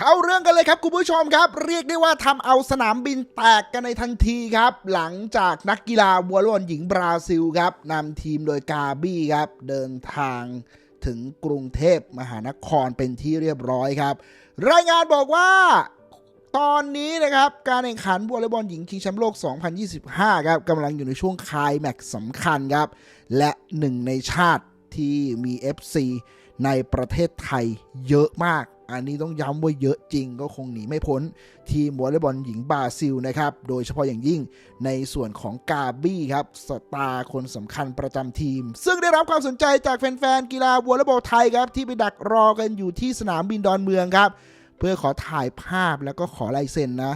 เข้าเรื่องกันเลยครับคุณผู้ชมครับ เรียกได้ว่าทำเอาสนามบินแตกกันในทันทีครับ หลังจากนักกีฬาวอลเลย์บอลหญิงบราซิลครับนำทีมโดยกาบี้ครับ เดินทางถึงกรุงเทพมหานครเป็นที่เรียบร้อยครับ รายงานบอกว่าตอนนี้นะครับการแข่งขันวอลเลย์บอลหญิงชิงแชมป์โลก 2025 ครับกำลังอยู่ในช่วงคายแม็กสำคัญครับ และหนึ่งในชาติที่มี FC ในประเทศไทยเยอะมาก อันนี้ต้องย้ำว่าเยอะจริงก็คงหนีไม่พ้น ทีมวอลเลย์บอลหญิงบราซิลนะครับ โดยเฉพาะอย่างยิ่งในส่วนของกาบี้ครับ สตาร์คนสำคัญประจำทีม ซึ่งได้รับความสนใจจากแฟนๆ กีฬาวอลเลย์บอลไทยครับ ที่ไปดักรอกันอยู่ที่สนามบินดอนเมืองครับ เพื่อขอถ่ายภาพแล้วก็ขอลายเซ็นนะ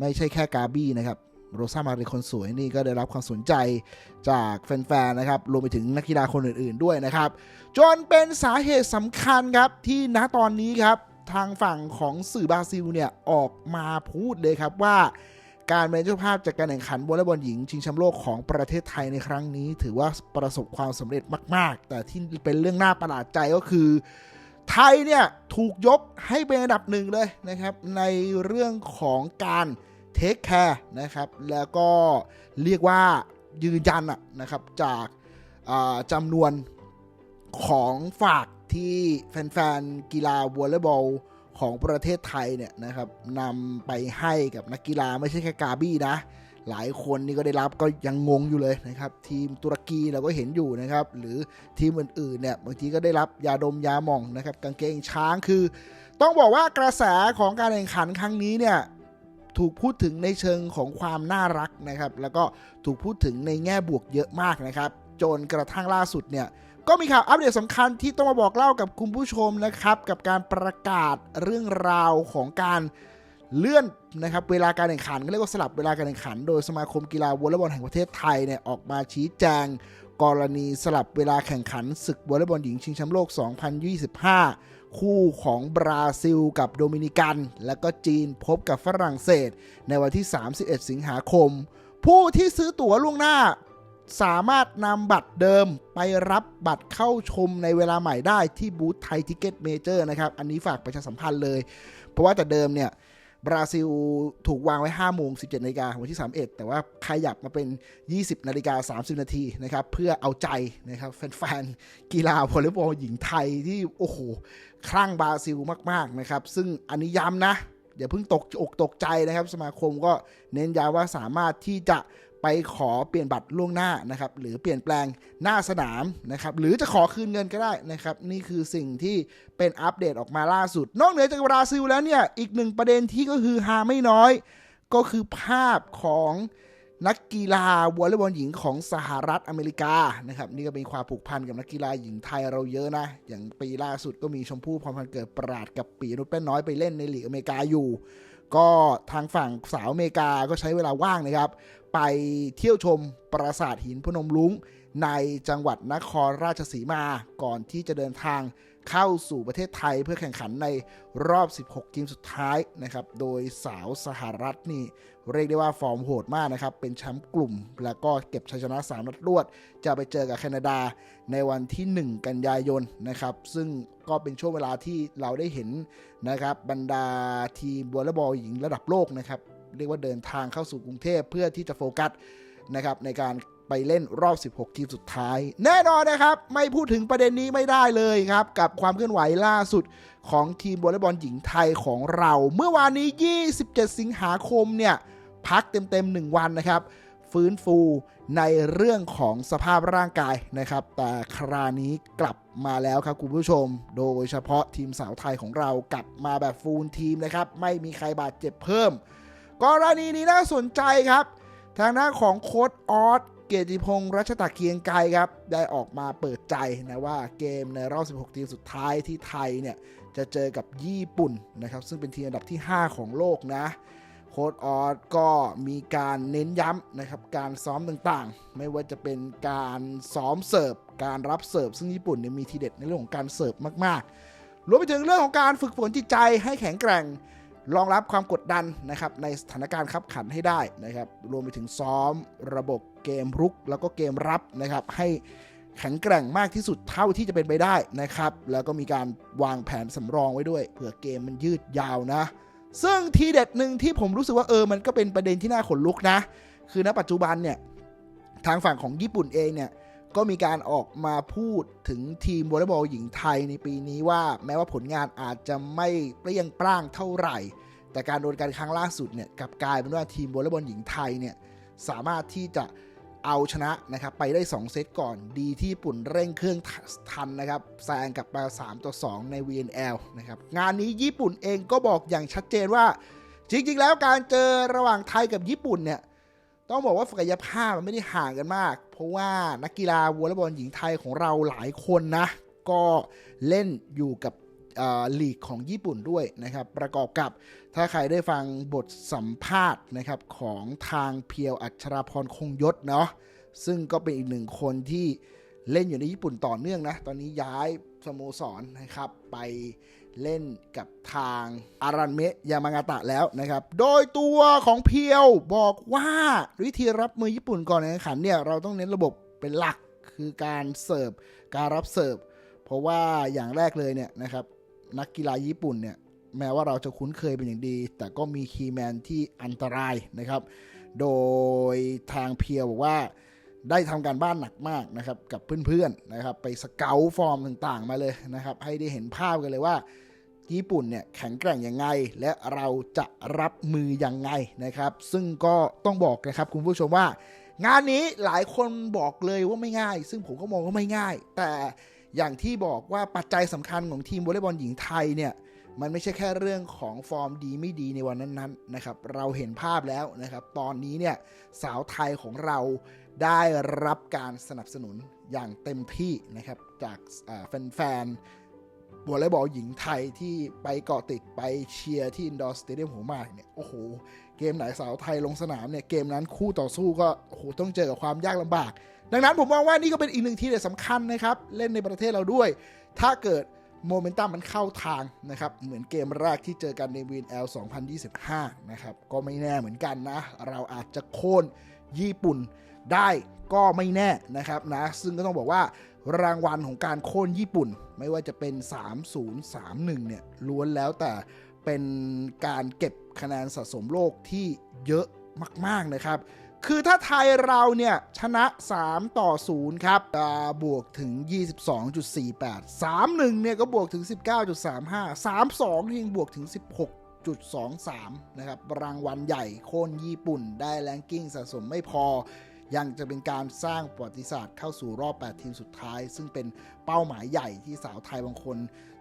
ไม่ใช่แค่กาบี้นะครับ โรซามาริคนสวยนี่ก็ได้รับความสนใจจากแฟนๆนะครับรวมไปถึงนักกีฬาคนอื่นๆด้วยนะครับ จนเป็นสาเหตุสำคัญครับที่ณตอนนี้ครับทางฝั่งของสื่อบราซิลเนี่ยออกมาพูดเลยครับว่าการเป็นเจ้าภาพจากการแข่งขันวอลเลย์บอลหญิง ชิงแชมป์โลกของประเทศไทยในครั้งนี้ ถือว่าประสบความสำเร็จมาก ๆ แต่ที่เป็นเรื่องน่าประหลาดใจก็คือ ไทยเนี่ยถูกยกให้เป็นอันดับหนึ่งเลยนะครับ ในเรื่องของการ เทคแคร์นะครับ แล้วก็เรียกว่ายืนยันนะครับจากาจำนวนของฝากที่แฟนๆกีฬาวอลเลย์บอลของประเทศไทยเนี่ยนะครับนำไปให้กับนักกีฬาไม่ใช่แค่กาบี้นะ หลายคนนี่ก็ได้รับก็ยังงงอยู่เลยนะครับ ทีมตุรกีเราก็เห็นอยู่นะครับ หรือทีมอื่นๆเนี่ยบางทีก็ได้รับยาดมยาหม่องนะครับ กางเกงช้างคือ ต้องบอกว่ากระแสของการแข่งขันครั้งนี้เนี่ย ถูกพูดถึงในเชิงของความน่ารักนะครับ แล้วก็ถูกพูดถึงในแง่บวกเยอะมากนะครับ จนกระทั่งล่าสุดเนี่ย ก็มีข่าวอัปเดตสำคัญที่ต้องมาบอกเล่ากับคุณผู้ชมนะครับ กับการประกาศเรื่องราวของการเลื่อนนะครับเวลาการแข่งขันก็เรียกว่าสลับเวลาการแข่งขัน โดยสมาคมกีฬาวอลเลย์บอลแห่งประเทศไทยเนี่ยออกมาชี้แจง กรณีสลับเวลาแข่งขันศึกวอลเลย์บอลหญิงชิงแชมป์โลก 2025 คู่ของบราซิลกับโดมินิกัน และก็จีนพบกับฝรั่งเศส ในวันที่ 31 สิงหาคม ผู้ที่ซื้อตั๋วล่วงหน้า สามารถนำบัตรเดิมไปรับบัตรเข้าชมในเวลาใหม่ได้ที่บูธไทยทิเก็ตเมเจอร์นะครับ อันนี้ฝากประชาสัมพันธ์เลย เพราะว่าแต่เดิมเนี่ย บราซิลถูกวางไว้ 5 โมง 17นาฬิกาของวันที่ 31 แต่ว่าขยับมาเป็น 20นาฬิกา30 นาทีนะครับ เพื่อเอาใจนะครับแฟนๆ กีฬาวอลเลย์บอลหญิงไทยที่ โอ้โห คลั่งบราซิลมาก ๆ นะครับ ซึ่งอันนี้ย้ำนะ อย่าเพิ่งตกอกตกใจนะครับ สมาคมก็เน้นย้ำว่าสามารถที่จะ ไปขอเปลี่ยนบัตรล่วงหน้านะครับ หรือเปลี่ยนแปลงหน้าสนามนะครับ หรือจะขอคืนเงินก็ได้นะครับ นี่คือสิ่งที่เป็นอัปเดตออกมาล่าสุด นอกเหนือจากบราซิลแล้วเนี่ย อีกหนึ่งประเด็นที่ก็คือฮาไม่น้อย ก็คือภาพของนักกีฬาวอลเลย์บอลหญิงของสหรัฐอเมริกานะครับ นี่ก็เป็นความผูกพันกับนักกีฬาหญิงไทยเราเยอะนะ อย่างปีล่าสุดก็มีชมพู่พรพันเกิดปราดกับปีนุชแป้นน้อยไปเล่นในลีกอเมริกาอยู่ ก็ทางฝั่งสาวอเมริกาก็ใช้เวลาว่างนะครับ ไปเที่ยวชมปราสาทหินพนมรุ้งในจังหวัดนครราชสีมา ก่อนที่จะเดินทางเข้าสู่ประเทศไทยเพื่อแข่งขันในรอบ 16 ทีมสุดท้ายนะครับ โดยสาวสหรัฐนี่ เรียกได้ว่าฟอร์มโหดมากนะครับ เป็นแชมป์กลุ่ม แล้วก็เก็บชัยชนะ 3 นัดรวด จะไปเจอกับแคนาดาในวันที่ 1 กันยายนนะครับ ซึ่งก็เป็นช่วงเวลาที่เราได้เห็นนะครับบรรดาทีมวอลเลย์บอลหญิงระดับโลกนะครับ เรียกว่าเดินทางเข้าสู่กรุงเทพเพื่อที่จะโฟกัสนะครับในการไปเล่นรอบ 16 ทีมสุดท้าย แน่นอนนะครับ ไม่พูดถึงประเด็นนี้ไม่ได้เลยครับ กับความเคลื่อนไหวล่าสุดของทีมวอลเลย์บอลหญิงไทยของเรา เมื่อวานนี้ 27 สิงหาคมเนี่ย พักเต็มๆ 1 วันนะครับ ฟื้นฟูในเรื่องของสภาพร่างกายนะครับ แต่ครานี้กลับมาแล้วครับคุณผู้ชม โดยเฉพาะทีมสาวไทยของเรากลับมาแบบฟูลทีมนะครับ ไม่มีใครบาดเจ็บเพิ่ม กรณีนี้น่าสนใจครับ ทางหน้าของโค้ดออสเกียรติพงษ์รัชตะเกียงไกรครับ ได้ออกมาเปิดใจนะว่าเกมในรอบ 16 ทีมสุดท้ายที่ไทยเนี่ยจะเจอกับญี่ปุ่นนะครับ ซึ่งเป็นทีมอันดับที่ 5 ของโลกนะโค้ดออสก็มีการเน้นย้ำนะครับการซ้อมต่างๆ ไม่ว่าจะเป็นการซ้อมเสิร์ฟ การรับเสิร์ฟ ซึ่งญี่ปุ่นเนี่ยมีทีเด็ดในเรื่องของการเสิร์ฟมากๆ รวมไปถึงเรื่องของการฝึกฝนจิตใจให้แข็งแกร่ง รองรับความกดดันนะครับในสถานการณ์ขับขันให้ได้นะครับ รวมไปถึงซ้อมระบบเกมรุก แล้วก็เกมรับนะครับให้แข็งแกร่งมากที่สุดเท่าที่จะเป็นไปได้นะครับ แล้วก็มีการวางแผนสำรองไว้ด้วยเผื่อเกมมันยืดยาวนะ ซึ่งทีเด็ดหนึ่งที่ผมรู้สึกว่าเออมันก็เป็นประเด็นที่น่าขนลุกนะ คือณปัจจุบันเนี่ยทางฝั่งของญี่ปุ่นเองเนี่ย ก็มีการออกมาพูดถึงทีมวอลเลย์บอลหญิงไทยในปีนี้ว่า แม้ว่าผลงานอาจจะไม่เปรี้ยงปร้างเท่าไหร่ แต่การโดนการครั้งล่าสุดเนี่ยกับกลายเป็นว่าทีมวอลเลย์บอลหญิงไทยเนี่ยสามารถที่จะเอาชนะนะครับไปได้ 2 เซตก่อนดีที่ญี่ปุ่นเร่งเครื่องทันนะครับแซงกลับมา3ต่อ2 ใน VNL นะครับงานนี้ญี่ปุ่นเองก็บอกอย่างชัดเจนว่า จริงๆ แล้วการเจอระหว่างไทยกับญี่ปุ่นเนี่ย ต้องบอกว่าศักยภาพมันไม่ได้ห่างกันมาก เพราะว่านักกีฬาวอลเลย์บอลหญิงไทยของเราหลายคนนะ ก็เล่นอยู่กับลีกของญี่ปุ่นด้วยนะครับ ประกอบกับถ้าใครได้ฟังบทสัมภาษณ์นะครับของทางเพียวอัชราพรคงยศเนาะซึ่งก็เป็นอีกหนึ่งคนที่เล่นอยู่ในญี่ปุ่นต่อเนื่องนะ ตอนนี้ย้ายสโมสรนะครับ ไป เล่นกับทางอารันเมะยามางาตะแล้วนะครับ โดยตัวของเพียวบอกว่าวิธีรับมือญี่ปุ่นก่อนแข่งขันเนี่ยเราต้องเน้นระบบเป็นหลักคือการเสิร์ฟการรับเสิร์ฟเพราะว่าอย่างแรกเลยเนี่ยนะครับนักกีฬาญี่ปุ่นเนี่ยแม้ว่าเราจะคุ้นเคยเป็นอย่างดี แต่ก็มีคีย์แมนที่อันตรายนะครับ โดยทางเพียวบอกว่าได้ทำการบ้านหนักมากนะครับกับเพื่อนๆนะครับ ไปสเกลฟอร์มต่างๆมาเลยนะครับ ให้ได้เห็นภาพกันเลยว่า ญี่ปุ่นเนี่ยแข็งแกร่งยังไง และเราจะรับมือยังไงนะครับ ซึ่งก็ต้องบอกนะครับคุณผู้ชมว่า งานนี้หลายคนบอกเลยว่าไม่ง่าย ซึ่งผมก็มองว่าไม่ง่าย แต่อย่างที่บอกว่าปัจจัยสำคัญของทีมวอลเลย์บอลหญิงไทยเนี่ยมันไม่ใช่แค่เรื่องของฟอร์มดีไม่ดีในวันนั้นๆนะครับ เราเห็นภาพแล้วนะครับ ตอนนี้เนี่ยสาวไทยของเราได้รับการสนับสนุนอย่างเต็มที่นะครับจากแฟนๆ วอลเลย์บอลหญิงไทยที่ไปเกาะติดไปเชียร์ที่อินดอร์สเตเดียมหัวหมากเนี่ยโอ้โห เกมไหนสาวไทยลงสนามเนี่ยเกมนั้นคู่ต่อสู้ก็โอ้โหต้องเจอกับความยากลำบาก ดังนั้นผมมองว่านี่ก็เป็นอีกหนึ่งทีเด็ดสำคัญนะครับ เล่นในประเทศเราด้วย ถ้าเกิดโมเมนตัมมันเข้าทางนะครับ เหมือนเกมแรกที่เจอกันใน VNL 2025 นะครับ ก็ไม่แน่เหมือนกันนะ เราอาจจะโค่นญี่ปุ่นได้ก็ไม่แน่นะครับนะ ซึ่งก็ต้องบอกว่า รางวัลของการโค่นญี่ปุ่น ไม่ว่าจะเป็น 3031 เนี่ยล้วนแล้วแต่เป็นการเก็บคะแนนสะสมโลกที่เยอะมาก ๆ นะครับ คือถ้าไทยเราเนี่ย ชนะ 3 ต่อ 0 ครับจะบวกถึง 22.48 31 เนี่ย ก็บวกถึง 19.35 32ยังบวกถึง 16.23 นะครับ รางวัลใหญ่โค่นญี่ปุ่นได้แรงกิ้งสะสมไม่พอ ยังจะเป็นการสร้างประวัติศาสตร์เข้าสู่รอบ 8 ทีมสุดท้าย ซึ่งเป็นเป้าหมายใหญ่ที่สาวไทยบางคน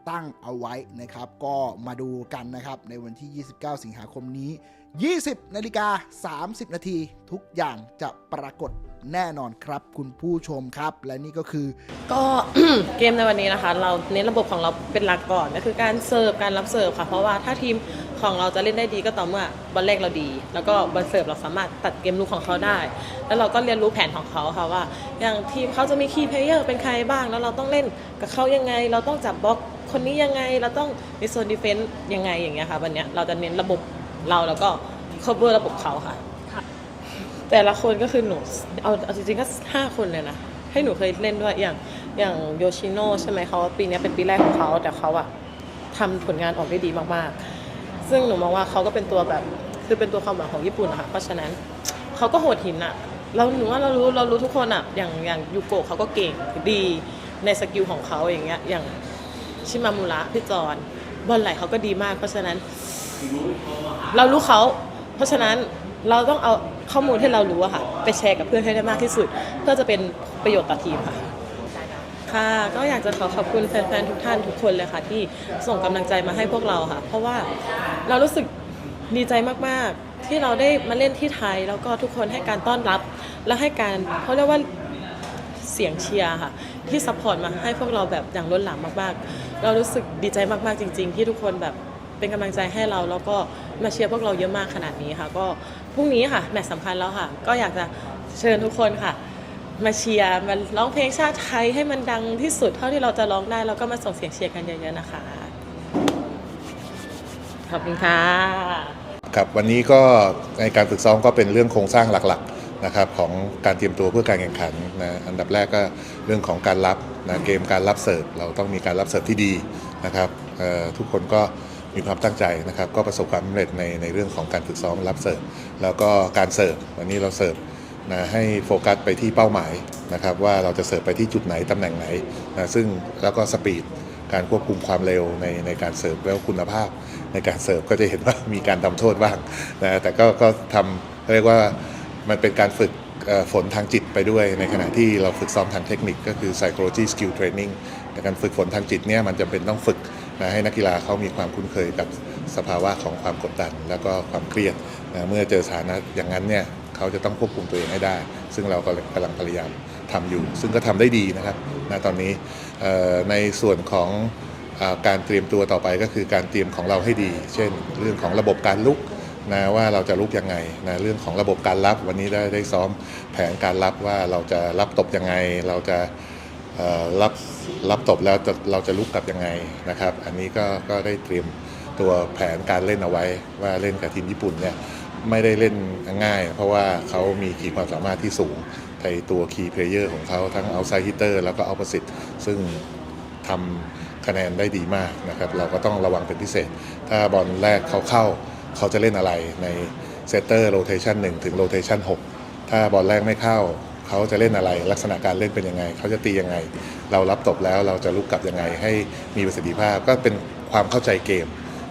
ตั้งเอาไว้นะครับ ก็มาดูกันนะครับ ในวันที่ 29 สิงหาคมนี้ 20 นาฬิกา 30 นาที ทุกอย่างจะปรากฏแน่นอนครับ คุณผู้ชมครับ และนี่ก็คือ ก็ เกมในวันนี้นะคะ เราเน้นระบบของเราเป็นหลักก่อนก็คือการเสิร์ฟการรับเสิร์ฟค่ะ เพราะว่าถ้าทีม ของเราจะเล่นได้ดีก็ต่อเมื่อบอลแรกเราดี แล้วก็บอลเสิร์ฟเราสามารถตัดเกมลุกของเขาได้ แล้วเราก็เรียนรู้แผนของเขาค่ะว่า อย่างทีมเขาจะมีคีย์เพลเยอร์เป็นใครบ้าง แล้วเราต้องเล่นกับเขายังไง เราต้องจับบล็อกคนนี้ยังไง เราต้องในโซนดีเฟนต์ยังไงอย่างเงี้ยค่ะวันเนี้ยเราจะเน้นระบบเราแล้วก็ cover ระบบเขาค่ะ แต่ละคนก็คือหนูเอาเอาจริงๆก็ห้าคนเลยนะให้หนูเคยเล่นด้วยอย่างอย่างโยชิโน่ใช่ไหมเขาปีเนี้ยเป็นปีแรกของเขาแต่เขาอะทำผลงานออกได้ดีมากๆ ซึ่งหนูมองว่าเขาก็เป็นตัวแบบคือเป็นตัวความหวังของญี่ปุ่นนะคะเพราะฉะนั้นเขาก็โหดหินอะเราหนูว่าเรารู้เรารู้ทุกคนอะอย่างอย่างยูโกะเขาก็เก่งดีในสกิลของเขาอย่างเงี้ยอย่างชิมามุระพี่จอนบอลไหลเขาก็ดีมาก เพราะฉะนั้น เรารู้เขาเพราะฉะนั้นเราต้องเอาข้อมูลที่เรารู้อะค่ะ ไปแชร์กับเพื่อนให้ได้มากที่สุด เพื่อจะเป็นประโยชน์ต่อทีมค่ะ ค่ะ ก็อยากจะขอขอบคุณแฟนๆทุกท่านทุกคนเลยค่ะ ที่ส่งกำลังใจมาให้พวกเราค่ะ เพราะว่าเรารู้สึกดีใจมากๆ ที่เราได้มาเล่นที่ไทย แล้วก็ทุกคนให้การต้อนรับ และให้การเขาเรียกว่าเสียงเชียร์ค่ะ ที่ซัพพอร์ตมาให้พวกเราแบบอย่างล้นหลามมากๆ เรารู้สึกดีใจมากๆจริง ๆ ที่ทุกคนแบบเป็นกำลังใจให้เราแล้วก็มาเชียร์พวกเราเยอะมากขนาดนี้ค่ะ ก็พรุ่งนี้ค่ะแมตช์สำคัญแล้วค่ะ ก็อยากจะเชิญทุกคนค่ะ มาเชียร์มาร้องเพลงชาติไทยให้มันดังที่สุดเท่าที่เราจะร้องได้แล้วก็มาส่งเสียงเชียร์กันเยอะๆนะคะ ขอบคุณค่ะครับวันนี้ก็ในการฝึกซ้อมก็เป็นเรื่องโครงสร้างหลักๆนะครับของการเตรียมตัวเพื่อการแข่งขันนะอันดับแรกก็เรื่องของการรับนะเกมการรับเสิร์ฟเราต้องมีการรับเสิร์ฟที่ดีนะครับทุกคนก็มีความตั้งใจนะครับ ก็ประสบความสำเร็จในในเรื่องของการฝึกซ้อมรับเสิร์ฟแล้วก็การเสิร์ฟวันนี้เราเสิร์ฟ นะให้โฟกัสไปที่เป้าหมายนะครับว่าเราจะเสิร์ฟไปที่จุดไหนตำแหน่งไหนนะซึ่งแล้วก็สปีดการควบคุมความเร็วในในการเสิร์ฟแล้วคุณภาพ ในการเสิร์ฟก็จะเห็นว่ามีการทำโทษบ้างนะแต่ก็ก็ทำเรียกว่ามันเป็นการฝึกฝนทางจิตไปด้วยในขณะที่เราฝึกซ้อมทางเทคนิคก็คือ psychology skill training ในการฝึกฝนทางจิตเนี่ยมันจำเป็นต้องฝึกนะให้นักกีฬาเขามีความคุ้นเคยกับสภาวะของความกดดัน แล้วก็ความเครียดนะเมื่อเจอสถานะอย่างนั้นเนี่ย เขาจะต้องควบคุมตัวเองให้ได้ ซึ่งเราก็กำลังพยายามทำอยู่ ซึ่งก็ทำได้ดีนะครับณตอนนี้ในส่วนของอการเตรียมตัวต่อไปก็คือการเตรียมของเราให้ดี เช่น เรื่องของระบบการลุกนะว่าเราจะลุกยังไงนะเรื่องของระบบการรับวันนี้ได้ได้ซ้อมแผนการรับว่าเราจะรับตบยังไง เราจะรับรับตบแล้วเราจะลุกกลับยังไงนะครับ อันนี้ก็ก็ได้เตรียมตัวแผนการเล่นเอาไว้ว่าเล่นกับทีมญี่ปุ่นเนี่ย ไม่ได้เล่นง่าย เพราะว่าเขามีขีดความสามารถที่สูงในตัวคีย์เพลเยอร์ของเขาทั้งเอาไซ d ์ฮิตเตอร์แล้วก็เอาประสิทธิ์ซึ่งทำคะแนนได้ดีมากนะครับ เราก็ต้องระวังเป็นพิเศษ ถ้าบอลแรกเขาเข้า เขาจะเล่นอะไรในเซตเตอร์โรเทชัน1ถึงโรเทชัน6ถ้าบอลแรกไม่เข้า เขาจะเล่นอะไร ลักษณะการเล่นเป็นยังไง เขาจะตียังไง เรารับตบแล้วเราจะลุกกลับยังไง ให้มีประสิทธิภาพก็เป็นความเข้าใจเกม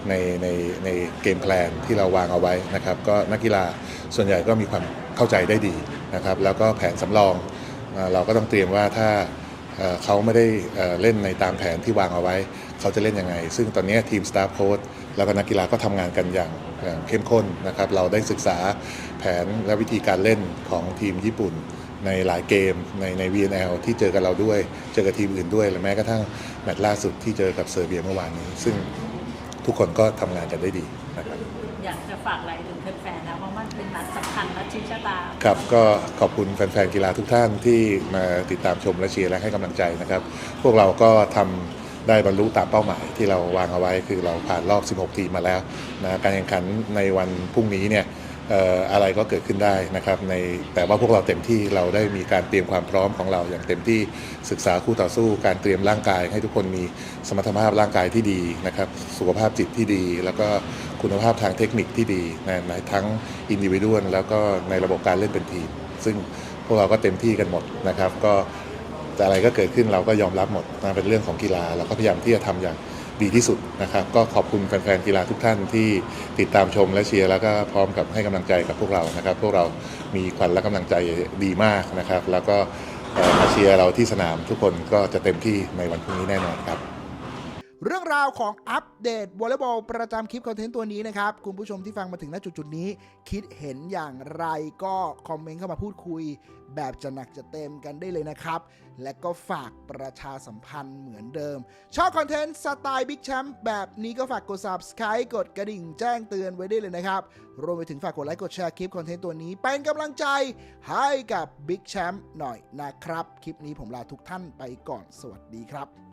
ในในในเกมแพลนที่เราวางเอาไว้นะครับ ก็นักกีฬาส่วนใหญ่ก็มีความเข้าใจได้ดีนะครับ แล้วก็แผนสำรองเราก็ต้องเตรียมว่าถ้าเขาไม่ได้เล่นในตามแผนที่วางเอาไว้ เขาจะเล่นยังไง ซึ่งตอนนี้ทีมสตาฟโค้ดแล้วก็นักกีฬาก็ทำงานกันอย่างอย่างเข้มข้นนะครับ เราได้ศึกษาแผนและวิธีการเล่นของทีมญี่ปุ่นในหลายเกมในใน VNL ที่เจอกับเราด้วย เจอกับทีมอื่นด้วยและแม้กระทั่งแมตช์ล่าสุดที่เจอกับเซอร์เบียเมื่อวานนี้ ซึ่ง ทุกคนก็ทำงานกันได้ดีนะครับ อยากจะฝากอะไรถึงแฟนๆนะเพราะมันเป็นนัดสำคัญนัดชี้ชะตา ครับก็ขอบคุณแฟนๆกีฬาทุกท่านที่มาติดตามชมและเชียร์และให้กำลังใจนะครับ พวกเราก็ทำได้บรรลุตามเป้าหมายที่เราวางเอาไว้คือเราผ่านรอบ 16 ทีมมาแล้วนะการแข่งขันในวันพรุ่งนี้เนี่ยเอะไรก็เกิดขึ้นได้นะครับในแต่ว่าพวกเราเต็มที่เราได้มีการเตรียมความพร้อมของเราอย่างเต็มที่ศึกษาคู่ต่อสู้ การเตรียมร่างกาย ให้ทุกคนมีสมรรถภาพร่างกายที่ดีนะครับสุขภาพจิตที่ดี แล้วก็คุณภาพทางเทคนิคที่ดีในในทั้งอินดิวิวดแล้วก็ในระบบการเล่นเป็นทีม ซึ่งพวกเราก็เต็มที่กันหมดนะครับ ก็แต่อะไรก็เกิดขึ้นเราก็ยอมรับหมดนะเป็นเรื่องของกีฬาเราก็พยายามที่จะทำอย่าง ดีที่สุดนะครับก็ขอบคุณแฟนๆกีฬาทุกท่านที่ติดตามชมและเชียร์แล้วก็พร้อมกับให้กำลังใจกับพวกเรานะครับ พวกเรามีขวัญและกำลังใจดีมากนะครับ แล้วก็มาเชียร์เราที่สนามทุกคนก็จะเต็มที่ในวันพรุ่งนี้แน่นอนครับ เรื่องราวของอัปเดตวอลเลย์บอลประจำคลิปคอนเทนต์ตัวนี้นะครับ คุณผู้ชมที่ฟังมาถึงณจุดๆนี้ คิดเห็นอย่างไรก็คอมเมนต์เข้ามาพูดคุย แบบจะหนักจะเต็มกันได้เลยนะครับ และก็ฝากประชาสัมพันธ์เหมือนเดิม ชอบคอนเทนต์สไตล์บิ๊กแชมป์แบบนี้ก็ฝากกด subscribe กดกระดิ่งแจ้งเตือนไว้ได้เลยนะครับ รวมไปถึงฝากกดไลค์กดแชร์คลิปคอนเทนต์ตัวนี้เป็นกำลังใจให้กับบิ๊กแชมป์หน่อยนะครับ คลิปนี้ผมลาทุกท่านไปก่อนสวัสดีครับ